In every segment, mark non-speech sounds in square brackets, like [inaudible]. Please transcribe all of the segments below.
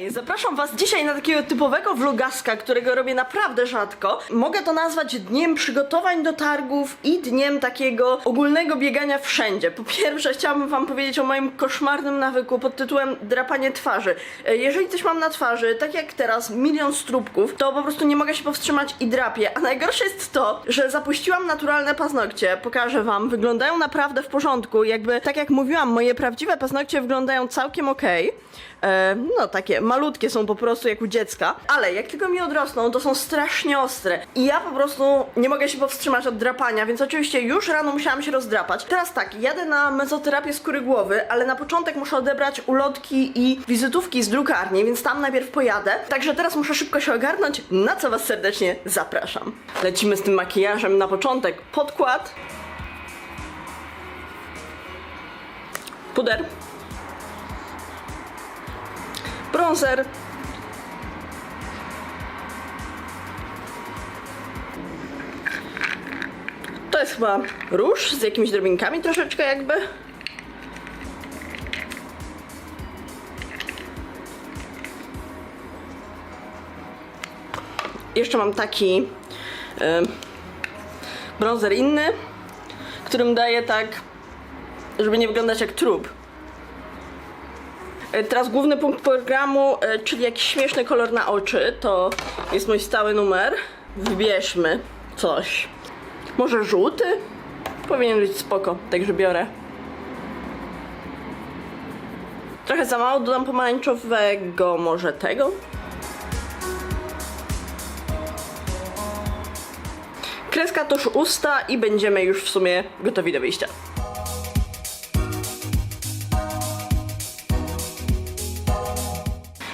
Hej, zapraszam was dzisiaj na takiego typowego vlogaska, którego robię naprawdę rzadko. Mogę to nazwać dniem przygotowań do targów i dniem takiego ogólnego biegania wszędzie. Po pierwsze chciałabym wam powiedzieć o moim koszmarnym nawyku pod tytułem drapanie twarzy. E, Jeżeli coś mam na twarzy, tak jak teraz, milion strubków, to po prostu nie mogę się powstrzymać i drapię. A najgorsze jest to, że zapuściłam naturalne paznokcie. Pokażę wam, wyglądają naprawdę w porządku. Jakby, tak jak mówiłam, moje prawdziwe paznokcie wyglądają całkiem okej. E, no takie malutkie są po prostu jak u dziecka, ale jak tylko mi odrosną, to są strasznie ostre i ja po prostu nie mogę się powstrzymać od drapania, więc oczywiście już rano musiałam się rozdrapać. Teraz tak, jadę na mezoterapię skóry głowy, ale na początek muszę odebrać ulotki i wizytówki z drukarni, więc tam najpierw pojadę. Także teraz muszę szybko się ogarnąć, na co was serdecznie zapraszam. Lecimy z tym makijażem na początek. Podkład. Puder. Bronzer. To jest chyba róż z jakimiś drobinkami troszeczkę jakby. Jeszcze mam taki e, bronzer inny, którym daję tak, żeby nie wyglądać jak trup. E, Teraz główny punkt programu, e, czyli jakiś śmieszny kolor na oczy, to jest mój stały numer. Wybierzmy coś. Może żółty? Powinien być spoko, także biorę. Trochę za mało, dodam pomarańczowego, może tego? Kreska tuż usta i będziemy już w sumie gotowi do wyjścia.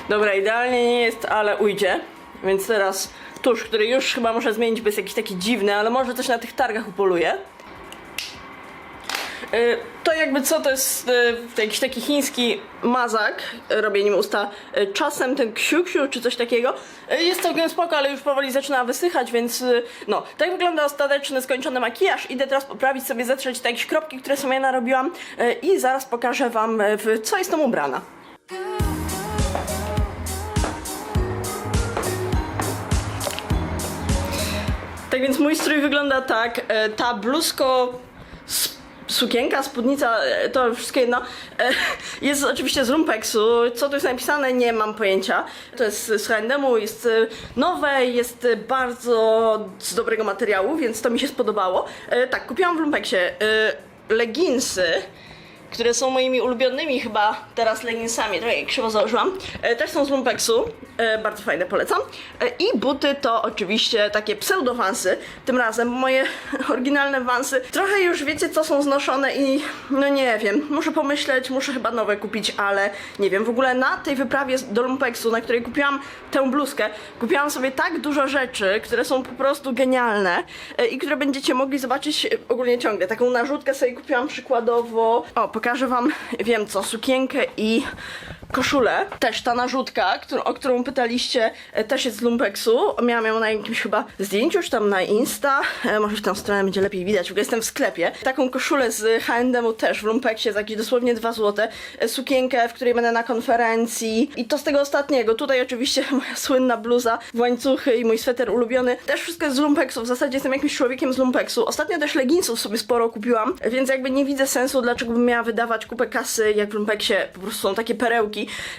Dobra, idealnie nie jest, ale ujdzie. Więc teraz tusz, który już chyba muszę zmienić, bo jest jakiś taki dziwny, ale może coś na tych targach upoluje. Y, To jakby co, to jest y, jakiś taki chiński mazak, y, robię nim usta czasem, ten ksiu ksiu czy coś takiego. Jest całkiem spoko, ale już powoli zaczyna wysychać, więc no, tak wygląda ostateczny, skończony makijaż. Idę teraz poprawić sobie, zetrzeć te jakieś kropki, które sobie narobiłam y, i zaraz pokażę wam, w co jestem ubrana. Tak więc mój strój wygląda tak. E, Ta bluzko, sukienka, spódnica, e, to wszystko jedno. e, Jest oczywiście z Rumpeksu. Co tu jest napisane, nie mam pojęcia. To jest z H&M-u, jest e, nowe, jest bardzo z dobrego materiału, więc to mi się spodobało. Tak, kupiłam w Rumpeksie leginsy które są moimi ulubionymi chyba teraz leginsami, trochę krzywo założyłam. E, też są z Lumpeksu, e, bardzo fajne, polecam. E, I buty to oczywiście takie pseudowansy, tym razem moje [laughs] oryginalne wansy. Trochę już wiecie co są znoszone i no nie wiem, muszę pomyśleć, muszę chyba nowe kupić, ale nie wiem, w ogóle na tej wyprawie do Lumpeksu, na której kupiłam tę bluzkę, kupiłam sobie tak dużo rzeczy, które są po prostu genialne e, i które będziecie mogli zobaczyć ogólnie ciągle. Taką narzutkę sobie kupiłam przykładowo. O, pokażę wam, wiem co, sukienkę i koszulę. Też ta narzutka, którą, o którą pytaliście, e, też jest z Lumpeksu. Miałam ją na jakimś chyba zdjęciu, czy tam na Insta. E, może w tę stronę będzie lepiej widać, ogóle jestem w sklepie. Taką koszulę z H&M-u też w Lumpeksie za jakieś dosłownie 2 złote. E, Sukienkę, w której będę na konferencji. I to z tego ostatniego. Tutaj oczywiście [laughs] moja słynna bluza w łańcuchy i mój sweter ulubiony. Też wszystko jest z Lumpeksu. W zasadzie jestem jakimś człowiekiem z Lumpeksu. Ostatnio też leginsów sobie sporo kupiłam, więc jakby nie widzę sensu, dlaczego bym miała wydawać kupę kasy, jak w Lumpeksie po prostu są takie perełki,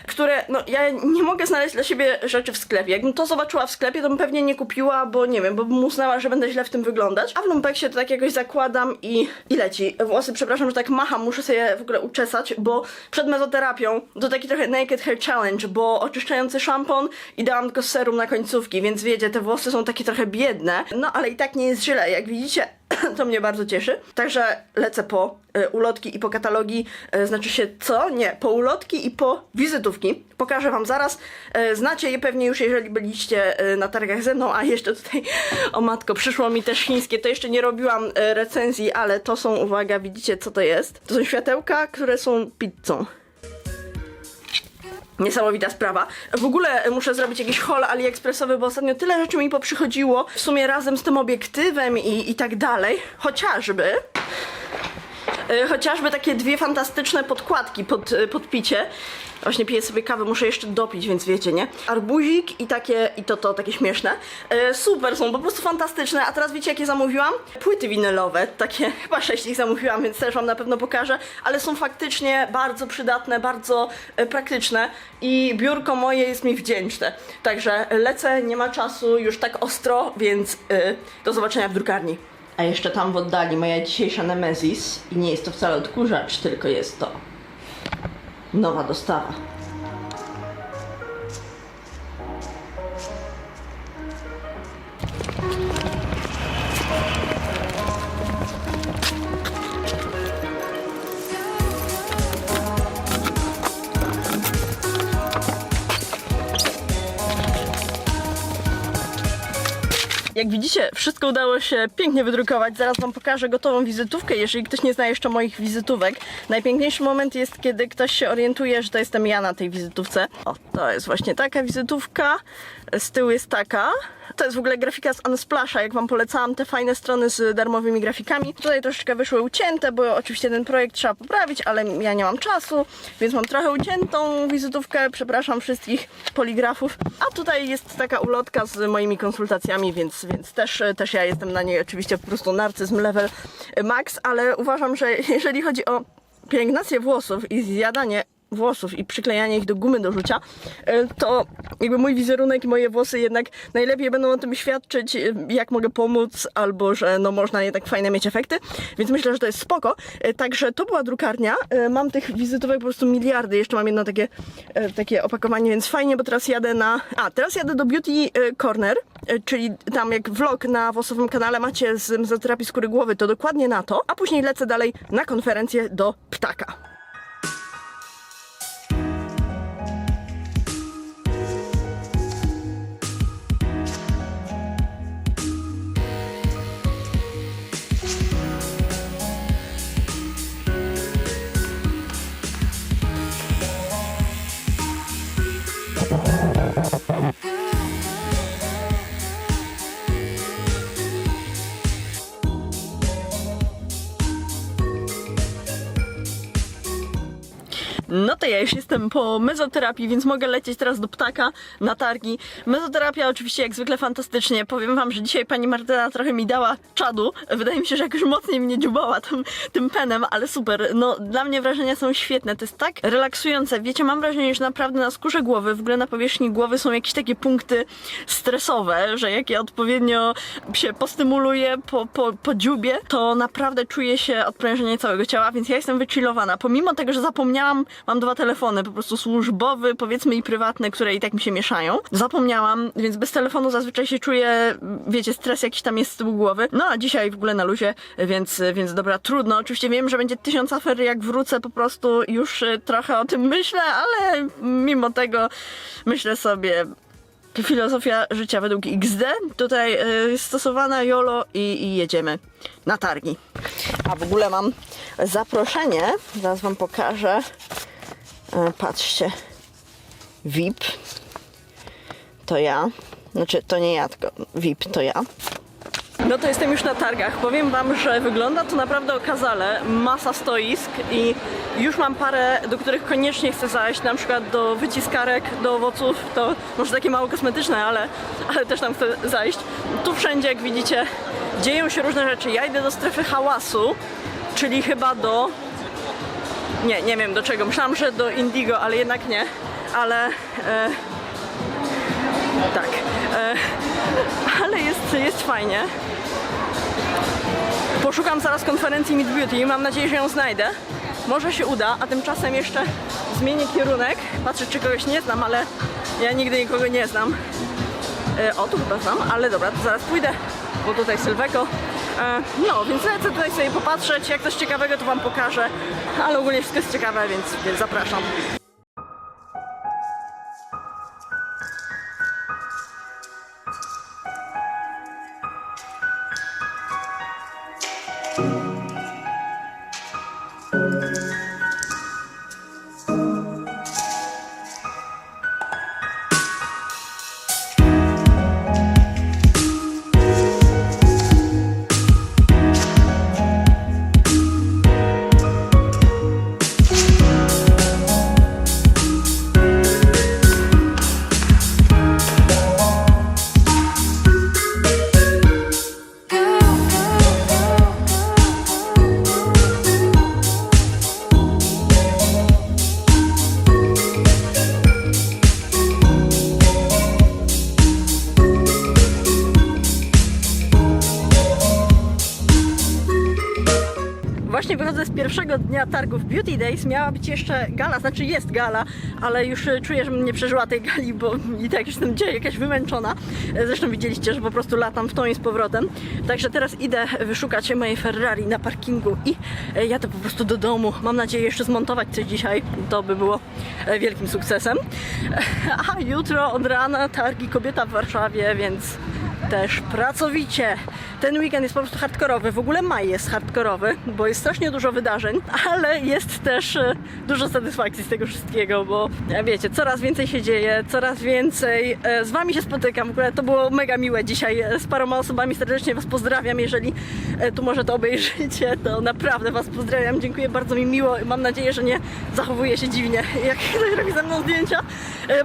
które, no ja nie mogę znaleźć dla siebie rzeczy w sklepie. Jakbym to zobaczyła w sklepie, to bym pewnie nie kupiła, bo nie wiem, bo bym uznała, że będę źle w tym wyglądać. A w Lumpeksie to tak jakoś zakładam i, i leci. Włosy, przepraszam, że tak macham, muszę sobie w ogóle uczesać, bo przed mezoterapią to taki trochę naked hair challenge, bo oczyszczający szampon i dałam tylko serum na końcówki, więc wiecie, te włosy są takie trochę biedne, no ale i tak nie jest źle, jak widzicie. [clears throat] To mnie bardzo cieszy. Także lecę po e, ulotki i po katalogi. E, znaczy się co? Nie, po ulotki i po wizytówki. Pokażę wam zaraz. E, znacie je pewnie już, jeżeli byliście e, na targach ze mną, a jeszcze tutaj, [laughs] o matko, przyszło mi też chińskie. To jeszcze nie robiłam e, recenzji, ale to są, uwaga, widzicie co to jest? To są światełka, które są pizzą. Niesamowita sprawa. W ogóle muszę zrobić jakiś haul AliExpressowy, bo ostatnio tyle rzeczy mi poprzychodziło. W sumie razem z tym obiektywem i, i tak dalej. Chociażby Chociażby takie dwie fantastyczne podkładki pod, e, pod picie. Właśnie piję sobie kawę, muszę jeszcze dopić, więc wiecie, nie? Arbuzik i takie, i to, to, takie śmieszne. E, super są, po prostu fantastyczne. A teraz wiecie, jakie zamówiłam? Płyty winylowe, takie, [laughs] chyba sześć ich zamówiłam, więc też wam na pewno pokażę. Ale są faktycznie bardzo przydatne, bardzo e, praktyczne i biurko moje jest mi wdzięczne. Także lecę, nie ma czasu, już tak ostro, więc e, do zobaczenia w drukarni. A jeszcze tam w oddali moja dzisiejsza Nemesis i nie jest to wcale odkurzacz, tylko jest to nowa dostawa. Jak widzicie, wszystko udało się pięknie wydrukować. Zaraz Wam pokażę gotową wizytówkę, jeżeli ktoś nie zna jeszcze moich wizytówek. Najpiękniejszy moment jest, kiedy ktoś się orientuje, że to jestem ja na tej wizytówce. O, to jest właśnie taka wizytówka. Z tyłu jest taka. To jest w ogóle grafika z Unsplasha, jak Wam polecałam te fajne strony z darmowymi grafikami. Tutaj troszeczkę wyszły ucięte, bo oczywiście ten projekt trzeba poprawić, ale ja nie mam czasu, więc mam trochę uciętą wizytówkę. Przepraszam wszystkich poligrafów. A tutaj jest taka ulotka z moimi konsultacjami, więc, więc też, też ja jestem na niej oczywiście po prostu narcyzm level max, ale uważam, że jeżeli chodzi o pielęgnację włosów i zjadanie włosów i przyklejanie ich do gumy do rzucia, e, to jakby mój wizerunek i moje włosy jednak najlepiej będą o tym świadczyć, e, jak mogę pomóc, albo że no można jednak fajne mieć efekty, więc myślę, że to jest spoko. E, Także to była drukarnia. Mam tych wizytówek po prostu miliardy, jeszcze mam jedno takie, takie opakowanie, więc fajnie, bo teraz jadę na... A, teraz jadę do Beauty Corner, czyli tam jak vlog na włosowym kanale macie z mezoterapii skóry głowy, to dokładnie na to, a później lecę dalej na konferencję do Ptaka. No to ja już jestem po mezoterapii, więc mogę lecieć teraz do ptaka na targi. Mezoterapia oczywiście jak zwykle fantastycznie. Powiem wam, że dzisiaj pani Martyna trochę mi dała czadu. Wydaje mi się, że jakoś mocniej mnie dziubała tym, tym penem, ale super. No dla mnie wrażenia są świetne. To jest tak relaksujące. Wiecie, mam wrażenie, że naprawdę na skórze głowy, w ogóle na powierzchni głowy są jakieś takie punkty stresowe, że jak je odpowiednio się postymuluję, po, po, po dziubie, to naprawdę czuję się odprężenie całego ciała, więc ja jestem wychillowana. Pomimo tego, że zapomniałam, mam dwa telefony, po prostu służbowy, powiedzmy i prywatny, które i tak mi się mieszają. Zapomniałam, więc bez telefonu zazwyczaj się czuję, wiecie, stres jakiś tam jest z tyłu głowy. No a dzisiaj w ogóle na luzie, więc, więc dobra, trudno. Oczywiście wiem, że będzie tysiąc afer, jak wrócę po prostu już y, trochę o tym myślę, ale mimo tego myślę sobie, filozofia życia według XD. Tutaj y, stosowana YOLO i, i jedziemy na targi. A w ogóle mam zaproszenie, zaraz wam pokażę. E, patrzcie. VIP. To ja. Znaczy, to nie ja, tylko VIP to ja. No to jestem już na targach. Powiem wam, że wygląda to naprawdę okazale. Masa stoisk i już mam parę, do których koniecznie chcę zajść, na przykład do wyciskarek, do owoców. To może takie mało kosmetyczne, ale, ale też tam chcę zajść. Tu wszędzie, jak widzicie, dzieją się różne rzeczy. Ja idę do strefy hałasu, czyli chyba do... Nie, nie wiem do czego. Myślałam, że do Indigo, ale jednak nie. Ale... E... Tak. E... [laughs] Ale jest, jest fajnie. Poszukam zaraz konferencji Meet Beauty. Mam nadzieję, że ją znajdę. Może się uda, a tymczasem jeszcze zmienię kierunek. Patrzę, czy kogoś nie znam, ale ja nigdy nikogo nie znam. E, o, tu chyba znam, ale dobra, to zaraz pójdę, bo tutaj Sylweko. E, no, więc lecę tutaj sobie popatrzeć. Jak coś ciekawego, to Wam pokażę. Ale ogólnie wszystko jest ciekawe, więc, więc zapraszam. Targów Beauty Days. Miała być jeszcze gala, znaczy jest gala, ale już e, czuję, że nie przeżyła tej gali, bo [laughs] i tak jestem dzisiaj jakaś wymęczona. E, Zresztą widzieliście, że po prostu latam w tą i z powrotem. Także teraz idę wyszukać mojej Ferrari na parkingu i e, jadę po prostu do domu. Mam nadzieję jeszcze zmontować coś dzisiaj. To by było wielkim sukcesem. [laughs] A jutro od rana targi kobieta w Warszawie, więc też pracowicie. Ten weekend jest po prostu hardkorowy. W ogóle maj jest hardkorowy, bo jest strasznie dużo wydarzeń, ale jest też e, dużo satysfakcji z tego wszystkiego, bo e, wiecie, coraz więcej się dzieje, coraz więcej. e, Z wami się spotykam. W ogóle to było mega miłe dzisiaj. Z paroma osobami serdecznie was pozdrawiam. Jeżeli tu może to obejrzycie, to naprawdę was pozdrawiam. Dziękuję bardzo mi miło. Mam nadzieję, że nie zachowuję się dziwnie, jak [laughs] ktoś robi ze mną zdjęcia,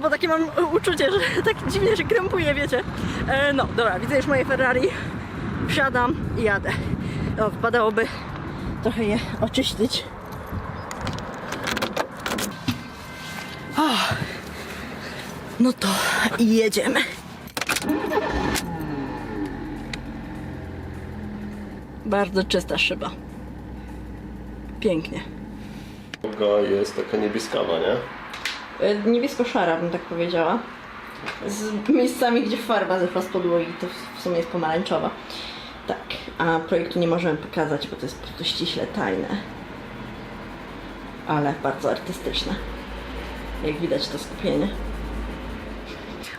bo takie mam uczucie, że tak dziwnie się krępuję, wiecie. No, dobra, widzę już moje Ferrari. Wsiadam i jadę. O, wypadałoby trochę je oczyścić. O, no to jedziemy. Bardzo czysta szyba. Pięknie. Droga jest taka niebieskawa, nie? E, Niebiesko-szara bym tak powiedziała. Z miejscami, gdzie farba zeszła z podłogi, to w sumie jest pomarańczowa. A projektu nie możemy pokazać, bo to jest po prostu ściśle tajne. Ale bardzo artystyczne. Jak widać to skupienie.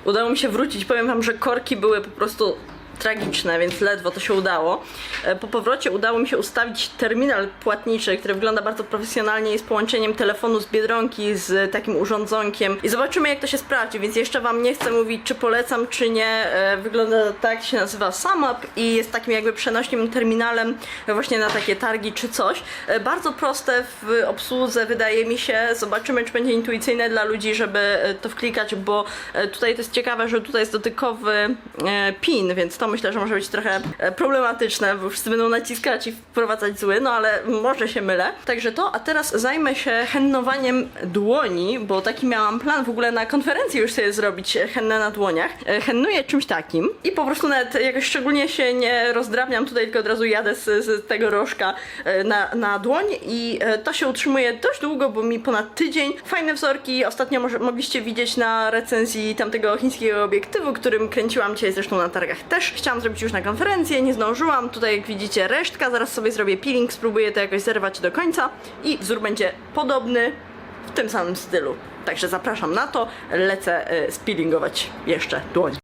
Udało mi się wrócić. Powiem wam, że korki były po prostu tragiczne, więc ledwo to się udało. E, Po powrocie udało mi się ustawić terminal płatniczy, który wygląda bardzo profesjonalnie, jest połączeniem telefonu z Biedronki z takim urządzonkiem i zobaczymy jak to się sprawdzi, więc jeszcze wam nie chcę mówić czy polecam czy nie. E, Wygląda tak, się nazywa SumUp i jest takim jakby przenośnym terminalem właśnie na takie targi czy coś. E, Bardzo proste w obsłudze wydaje mi się. Zobaczymy czy będzie intuicyjne dla ludzi, żeby to wklikać, bo tutaj to jest ciekawe, że tutaj jest dotykowy pin, więc to myślę, że może być trochę e, problematyczne, bo wszyscy będą naciskać i wprowadzać zły, no ale może się mylę. Także to, a teraz zajmę się hennowaniem dłoni, bo taki miałam plan w ogóle na konferencji już sobie zrobić e, hennę na dłoniach. E, Hennuję czymś takim i po prostu nawet jakoś szczególnie się nie rozdrabniam tutaj, tylko od razu jadę z, z tego rożka na, na dłoń i to się utrzymuje dość długo, bo mi ponad tydzień. Fajne wzorki, ostatnio może, mogliście widzieć na recenzji tamtego chińskiego obiektywu, którym kręciłam dzisiaj zresztą na targach też. Chciałam zrobić już na konferencję, nie zdążyłam. Tutaj jak widzicie resztka, zaraz sobie zrobię peeling, spróbuję to jakoś zerwać do końca i wzór będzie podobny w tym samym stylu. Także zapraszam na to, lecę e, speelingować jeszcze dłoń.